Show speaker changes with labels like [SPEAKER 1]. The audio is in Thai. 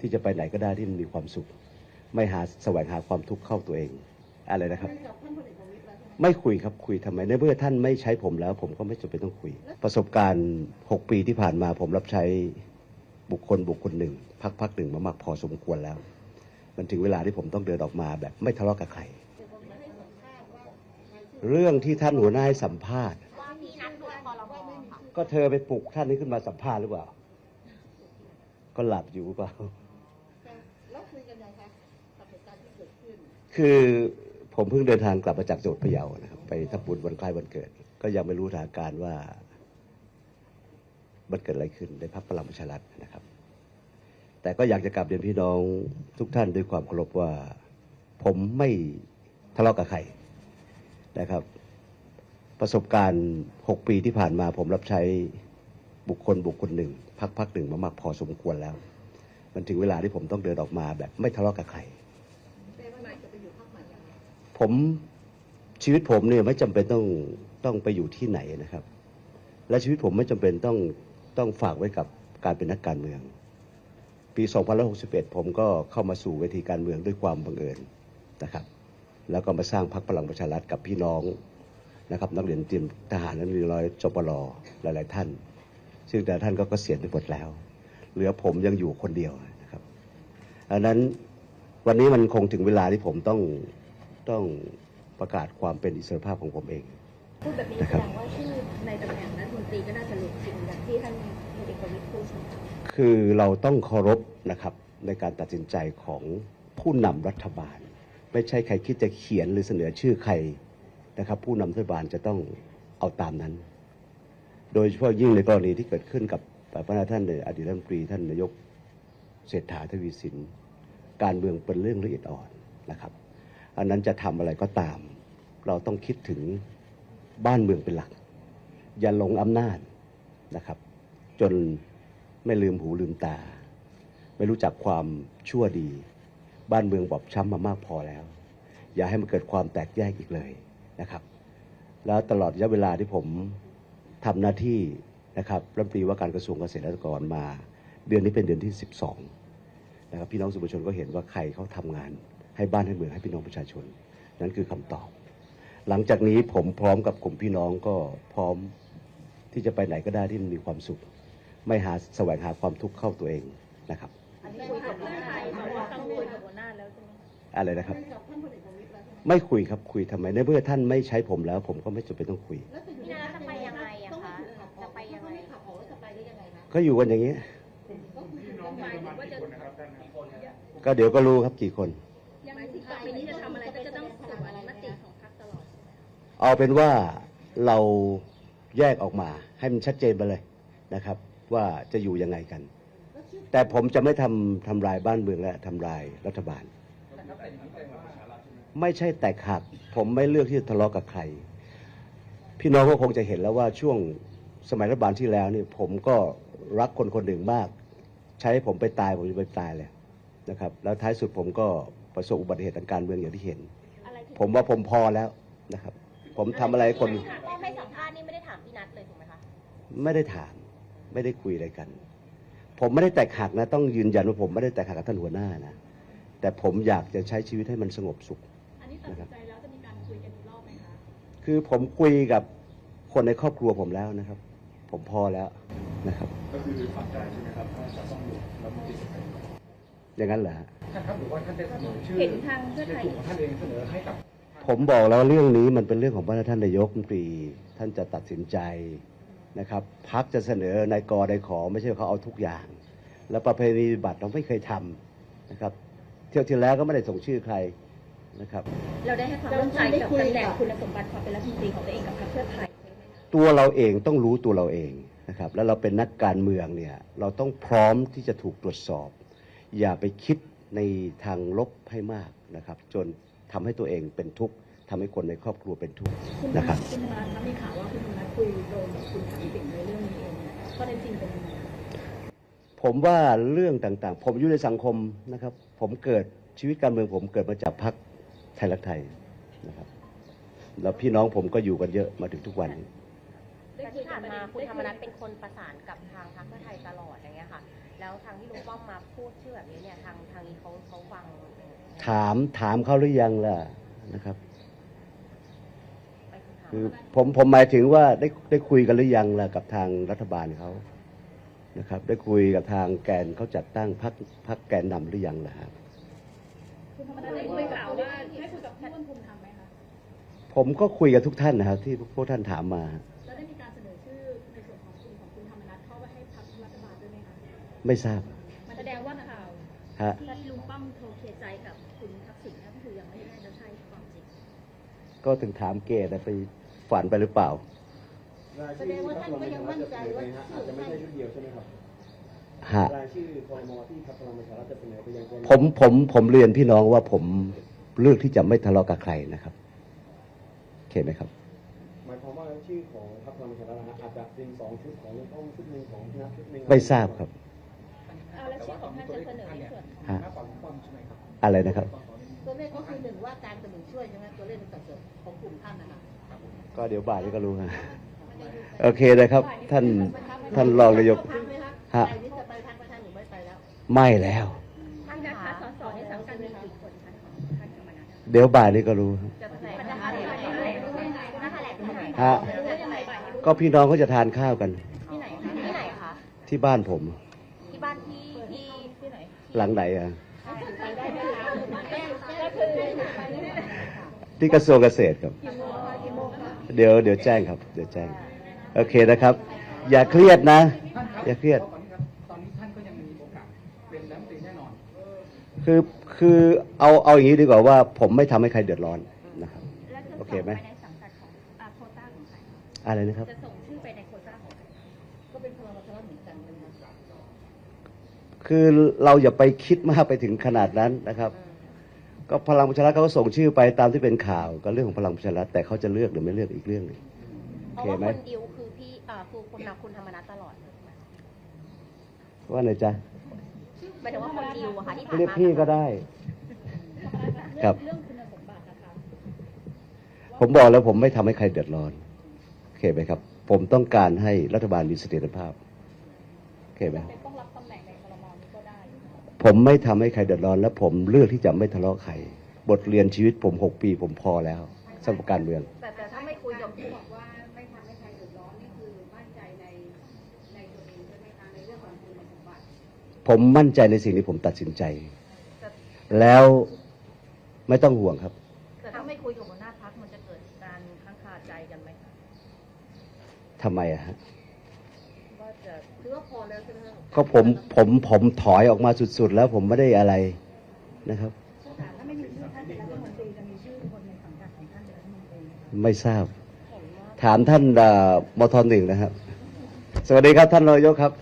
[SPEAKER 1] ที่จะไปไหนก็ได้ที่มันมีความสุข ไม่หาแสวงหาความทุกข์เข้าตัวเอง อะไรนะครับ
[SPEAKER 2] ไม่
[SPEAKER 1] คุยครับคุยทำไมในเมื่อท่านไม่ใช้ผมแล้ว ผมก็ไม่จำเป็นต้องคุย ประสบการณ์ 6 ปีที่ผ่านมาผมรับใช้บุคคลบุคคลหนึ่งพักพักหนึ่งมามากพอสมควรแล้ว มันถึงเวลาที่ผมต้องเดินออกมาแบบไม่ทะเลาะกับใครเรื่องที่ท่านหัวหน้าให้สัมภาษณ์ ก็เธอไปปลุกท่านนี้ขึ้นมาสัมภาษณ์หรือเปล่า ก็หลับอยู่หรือเปล่า
[SPEAKER 2] คื
[SPEAKER 1] อผมเพิ่งเดินทางกลับมาจากจังหวัดพะเยานะครับ ไปทำบุญวันคล้ายวันเกิด ก็ยังไม่รู้สถานการณ์ว่ามันเกิดอะไรขึ้นในพักพลังประชารัฐนะครับ แต่ก็อยากจะกลับเรียนพี่น้องทุกท่านด้วยความเคารพว่า ผมไม่ทะเลาะกับใครนะครับ ประสบการณ์ 6 ปีที่ผ่านมาผมรับใช้บุคคลบุคคลหนึ่งพักพักหนึ่งมามากพอสมควรแล้ว มันถึงเวลาที่ผมต้องเดินออกมาแบบไม่ทะเลาะกับใคร ผมชีวิตผมเนี่ยไม่จำเป็นต้องต้องไปอยู่ที่ไหนนะครับ และชีวิตผมไม่จำเป็นต้องต้องฝากไว้กับการเป็นนักการเมือง ปี 2561 ผมก็เข้ามาสู่เวทีการเมืองด้วยความบังเอิญนะครับ แล้วก็มาสร้างพรรคพลังประชารัฐกับพี่น้องนะครับนักเรียนเตรียมทหารนักเรียนร้อยจปรหลาย ๆ ท่าน ซึ่งแต่ท่านก็เกษียณไปหมดแล้ว เหลือผมยังอยู่คนเดียวนะครับอันนั้นวันนี้มันคงถึงเวลาที่ผมต้อง ต้องประกาศความเป็นอิสรภาพของผมเอง
[SPEAKER 3] พูดแบบนี้
[SPEAKER 1] นะค
[SPEAKER 3] แส
[SPEAKER 1] รับ
[SPEAKER 3] ดงว่าชื่อในตำแหน่งรัฐมนตรีก็น่าจะหลุดจริงอย่างที่ท่านพลเอกประวิตรพูดใช่ไหมคะ
[SPEAKER 1] คือเราต้องเคารพนะครับในการตัดสินใจของผู้นำรัฐบาล ไม่ใช่ใครคิดจะเขียนหรือเสนอชื่อใครนะครับ ผู้นำรัฐบาลจะต้องเอาตามนั้น โดยเฉพาะยิ่งในกรณีที่เกิดขึ้นกับพระนาท่านอดีตรัฐมนตรีท่านนายกเศรษฐาทวีสิน การเมืองเป็นเรื่องละเอียดอ่อนนะครับ อันนั้นจะทำอะไรก็ตาม เราต้องคิดถึงบ้านเมืองเป็นหลัก อย่าหลงอำนาจนะครับ จนไม่ลืมหูลืมตา ไม่รู้จักความชั่วดี บ้านเมืองบอบช้ำมามากพอแล้ว อย่าให้มันเกิดความแตกแยกอีกเลยนะครับ แล้วตลอดระยะเวลาที่ผมทำหน้าที่นะครับรัฐมนตรีว่าการกระทรวงเกษตรและสหกรณ์มา เดือนนี้เป็นเดือนที่ 12นะครับพี่น้องสื่อมชนก็เห็นว่าใครเขาทำงาน ให้บ้านให้เมืองให้พี่น้องประชาชน นั่นคือคำตอบ หลังจากนี้ผมพร้อมกับกลุ่มพี่น้องก็พร้อมที่จะไปไหนก็ได้ที่มันมีความสุข ไม่หาแสวงหาความทุกข์เข้าตัวเองนะครับ
[SPEAKER 3] อันนี้คุยกับหัวหน้าบอกว่าต้องคุยกับหัวหน้าแล้วใช่ไหมคะ
[SPEAKER 1] อะไรนะครับ
[SPEAKER 2] คุยกับท่านพลเอกประวิตรแล้วใช่ไหม
[SPEAKER 1] ไม่คุยครับคุยทำไมในเมื่อท่านไม่ใช้ผมแล้ว ผมก็ไม่จำเป็นต้องคุย
[SPEAKER 2] แล้วจะอยู่
[SPEAKER 4] พี่นาจะไปยังไงอะ
[SPEAKER 2] ต้อง
[SPEAKER 4] คะ
[SPEAKER 2] ให้ถูกขับออก
[SPEAKER 4] จะไปยังไง
[SPEAKER 2] ถ้าไม่ขับออกแล้วจะไปได้ยังไงคะ
[SPEAKER 1] ก็อยู่กันอย่างนี้
[SPEAKER 2] ก็คุยกันหมายถึงว่าจะ
[SPEAKER 1] ก็เดี๋ยวก็รู้ครับกี่คน เอาเป็นว่าเราแยกออกมาให้มันชัดเจนไปเลยนะครับ ว่าจะอยู่ยังไงกัน
[SPEAKER 2] แต่
[SPEAKER 1] ผมจะไม่ทำทำลายบ้านเมืองและทำลายรัฐบาล ไม่ใช่แตกหักผมไม่เลือกที่จะทะเลาะกับใคร พี่น้องก็คงจะเห็นแล้วว่าช่วงสมัยรัฐบาลที่แล้วนี่ผมก็รักคนคนหนึ่งมาก ใช้ให้ผมไปตายผมจะไปตายเลยนะครับ แล้วท้ายสุดผมก็ประสบอุบัติเหตุทางการเมืองอย่างที่เห็น ผมว่าผมพอแล้วนะครับ ผมทำอะไรให้คน
[SPEAKER 4] ก็ให้สัมภาษณ์นี่ไม่ได้ถามพี่นัทเลยถูกไหมคะ
[SPEAKER 1] ไม่ได้ถาม ไม่ได้คุยอะไรกัน ผมไม่ได้แตกหักนะ ต้องยืนยันว่าผมไม่ได้แตกหักกับท่านหัวหน้านะ แต่ผมอยากจะใช้ชีวิตให้มันสงบสุข
[SPEAKER 3] อันนี้ตัดสินใจแล้วจะมีการคุยกันอีกรอบไหมคะ
[SPEAKER 1] คือผมคุยกับคนในครอบครัวผมแล้วนะครับ ผมพอแล้วนะครับ
[SPEAKER 5] ก็คือฝังใจใช่ไหมครับถ้าจะต้องอยู่รัฐมนตรีสมัย
[SPEAKER 1] อย่างนั้นเหรอฮะ
[SPEAKER 5] ท่านครับหรือว่าท่านได้เสนอชื่อ
[SPEAKER 3] เห็นทางเพื่อ
[SPEAKER 5] ใน
[SPEAKER 3] ไทย
[SPEAKER 5] กลุ่มของท่านเองเสนอให้กับ
[SPEAKER 1] ผมบอกแล้วเรื่องนี้มันเป็นเรื่องของพระท่านนายกรัฐมนตรี ท่านจะตัดสินใจนะครับพักจะเสนอนายกนายขอไม่ใช่ว่าเขาเอาทุกอย่าง แล้วประเพณีบัตรเราไม่เคยทำนะครับ เที่ยวที่แล้วก็ไม่ได้ส่งชื่อใครนะครับ
[SPEAKER 3] เราได้ให้ความร่วมใจกับตำแหน่งคุณสมบัติความเป็นรัฐมนตรีของตัวเองกับพรรคเพื่อไทยใช่ไหมคะ
[SPEAKER 1] ตัวเราเองต้องรู้ตัวเราเองนะครับ แล้วเราเป็นนักการเมืองเนี่ยเราต้องพร้อมที่จะถูกตรวจสอบ อย่าไปคิดในทางลบให้มากนะครับ จนทำให้ตัวเองเป็นทุกข์ ทำให้คนในครอบครัวเป็นทุกข์
[SPEAKER 3] คุณ
[SPEAKER 1] นะครับ
[SPEAKER 3] คุณธนาคะมีข่าวว่าคุณธนาคุยโดนกับคุณทักษิณในเรื่องนี้เองเนี่ยข้อเท็จจริงเป็นยังไงคะ
[SPEAKER 1] ผมว่าเรื่องต่างๆ ผมอยู่ในสังคมนะครับ ผมเกิดชีวิตการเมืองผมเกิดมาจากพรรคไทยรักไทยนะครับแล้วพี่น้องผมก็อยู่กันเยอะมาถึงทุกวันนี้
[SPEAKER 4] แต่ที่ผ่านมาคุณธรรมนัฐเป็นคนประสานกับทางพรรคเพื่อไทยตลอดอย่างเงี้ยค่ะ แล้วทางที่ลุงป้อมมาพูดชื่อแบบนี้เนี่ยทางทางนี้เขาเขาฟัง
[SPEAKER 1] ถามถามเขาหรือยังล่ะนะครับ
[SPEAKER 4] ไป คือถาม
[SPEAKER 1] คือผมผมหมายถึงว่าได้ได้คุยกันหรือยังล่ะกับทางรัฐบาลเขานะครับ ได้คุยกับทางแกนเขาจัดตั้งพรรคพรรคแกนนำหรือยังล่ะครับ
[SPEAKER 3] คุณธรรมนัฐได้คุยข่าวว่าให้คุยกับพี่อ้วนภูมิธรรมไหมคะ
[SPEAKER 1] ผมก็คุยกับทุกท่านนะครับที่พวกท่านถามมา
[SPEAKER 3] แล้วได้มีการเสนอชื่อในส่วนของคุณของคุณธรรมนัฐเข้าไปให้พรรครัฐบาลด้วยไหมคะ
[SPEAKER 1] ไม่ทราบ
[SPEAKER 3] มันแสดงว่าข่าว
[SPEAKER 1] ฮะ
[SPEAKER 3] ที่ลุงป้อมโทรเคลียร์ใจกับคุณทักษิณนั่นคือยังไม่น่าจะใช่ความจริง
[SPEAKER 1] ก็ถึงถามเกตไป ฝันไปหรือเปล่า
[SPEAKER 2] แสดงว่าท่านก็ยังมั่นใจว่า
[SPEAKER 5] อาจจะไม่ใช่ชุดเดียวใช่ไหมครับ
[SPEAKER 1] ฮะ
[SPEAKER 5] รายชื่อคอรมอที่พรรคพลังประชารัฐจะเสนอไปยังแกนนำ
[SPEAKER 1] ผมผมผมเรียนพี่น้องว่าผมเลือกที่จะไม่ทะเลาะกับใครนะครับโอเคไหมครับ
[SPEAKER 5] หมายความว่าชื่อของพรรคพลังประชารัฐนะฮะอาจจะเป็นสองชุดของลุงป้อมชุดหนึ่งของพี่นัทชุดหนึ่ง
[SPEAKER 1] ไม่ทราบครับ
[SPEAKER 3] อ่าแล้วชื่อของท่านจะเสนอในส่วนของ
[SPEAKER 1] ฮะ
[SPEAKER 5] มากกว่าลุงป้อมใช่ไหมครับ
[SPEAKER 1] อะไรนะครับ
[SPEAKER 2] ก็เดี๋
[SPEAKER 1] ยวบ่ายนี้ก็รู้ฮะโอเคนะครับ ท่านท่านรองนายก
[SPEAKER 2] พักไหมคะ
[SPEAKER 1] ฮะ
[SPEAKER 2] ไปนี้จะไปพักไหมท่านหรือไม่ไปแล้ว
[SPEAKER 1] ไม่แล้ว
[SPEAKER 4] ท่าน
[SPEAKER 3] นะ
[SPEAKER 4] นะคะคะ
[SPEAKER 3] สสในสังกัดมีกี่คนคะของท่านธรรมนัฐ
[SPEAKER 1] เดี๋ยวบ่ายนี้ก็รู้ครับ
[SPEAKER 4] จะแถลงนะคะแถลงนะคะแถลงที่ไหน
[SPEAKER 1] ฮะก็พี่น้องเขาจะทานข้าวกัน
[SPEAKER 4] ที่ไหนคะที่ไหนคะ
[SPEAKER 1] ที่บ้านผม
[SPEAKER 4] ที่บ้านที่ที่ที่ไหน
[SPEAKER 1] หลังไหนอะ
[SPEAKER 2] ไปได้ไหมคะ
[SPEAKER 3] ก็คือ
[SPEAKER 1] ที่กระทรวงเกษตรครับ เดี๋ยวเดี๋ยวแจ้งครับ เดี๋ยวแจ้ง โอเคนะครับ อย่าเครียดนะ อย่าเครียด
[SPEAKER 5] ตอนนี้ครับตอนนี้ท่านก็ยังมีโอกาสเป็นรัฐมนตรีแน่นอน
[SPEAKER 1] คือคือเอาเอาอย่างนี้ดีกว่าว่า ผมไม่ทำให้ใครเดือดร้อนนะครับ
[SPEAKER 3] แล้วจะ
[SPEAKER 1] โอ
[SPEAKER 3] ส่ง
[SPEAKER 1] เคไหม
[SPEAKER 3] ไปในสังกัดของอ่าโควต้าของใครคะ
[SPEAKER 1] อะไรนะครับ
[SPEAKER 3] จะส่งชื่อไปในโควต้าของใคร
[SPEAKER 2] ก็เป็นพลังประชารัฐเหมือนกันนะคะ
[SPEAKER 1] คือเราอย่าไปคิดมากไปถึงขนาดนั้นนะครับ ก็พลังประชารัฐเขาก็ส่งชื่อไปตามที่เป็นข่าวก็เรื่องของพลังประชารัฐแต่เขาจะเลือกหรือไม่เลือกอีกเรื่องหนึ่ง
[SPEAKER 4] เพ
[SPEAKER 1] โอ
[SPEAKER 4] ราะ
[SPEAKER 1] เค
[SPEAKER 4] ว่า
[SPEAKER 1] ไหม
[SPEAKER 4] คนดิวคือพี่อ่าคือคุณนำคุณธรรมนัฐตลอด
[SPEAKER 1] ว่าไงจ๊ะ
[SPEAKER 4] หมายถึงว่าคนดิวอะค่ะที่ผ่านมา
[SPEAKER 1] เรียกพี่ก็ได้ ครับ
[SPEAKER 3] เรื่องคุณสมบัตินะคะ
[SPEAKER 1] ผมบอกแล้วผมไม่ทำให้ใครเดือดร้อนโอเคไหมครับ ผมต้องการให้รัฐบาลมีเสถียรภาพโอเคไหม
[SPEAKER 3] เป็นต้องรับตำแหน่งในครมนี้ก็ได้
[SPEAKER 1] ผมไม่ทำให้ใครเดือดร้อน และผมเลือกที่จะไม่ทะเลาะใคร บทเรียนชีวิตผมหกปีผมพอแล้วสำหรับการเมือง
[SPEAKER 4] แต่แต่ถ้าไม่คุยกับ
[SPEAKER 2] บอกว่าไม่ทำให้ใครเดือดร้อนนี่คือมั่นใจในในตัวเองใช่ไหมคะในเรื่องของคุณสมบัติ
[SPEAKER 1] ผมมั่นใจในสิ่งที่ผมตัดสินใจ แล้วไม่ต้องห่วงครับ
[SPEAKER 4] แต่ถ้าไม่คุยกับหัวหน้าพักมันจะเกิดการค้างคาใจกันไหมคะ
[SPEAKER 1] ทำไมอะฮะ
[SPEAKER 4] ว่าจะ
[SPEAKER 2] คือว่าพอแล้วใช่ไหมคะ
[SPEAKER 1] ก็ผมผมผมถอยออกมาสุดๆ แล้วผมไม่ได้อะไรนะครับ
[SPEAKER 3] ถ้าไม่มีชื่อท่านเป็นรัฐมนตรีจะมีชื่อคนในสังกัดของท่านเป็นรัฐมนตรีไหมคะ
[SPEAKER 1] ไม่ทราบ ถามท่านเอ่อมทหนึ่งนะครับ สวัสดีครับท่านรองนายกครับ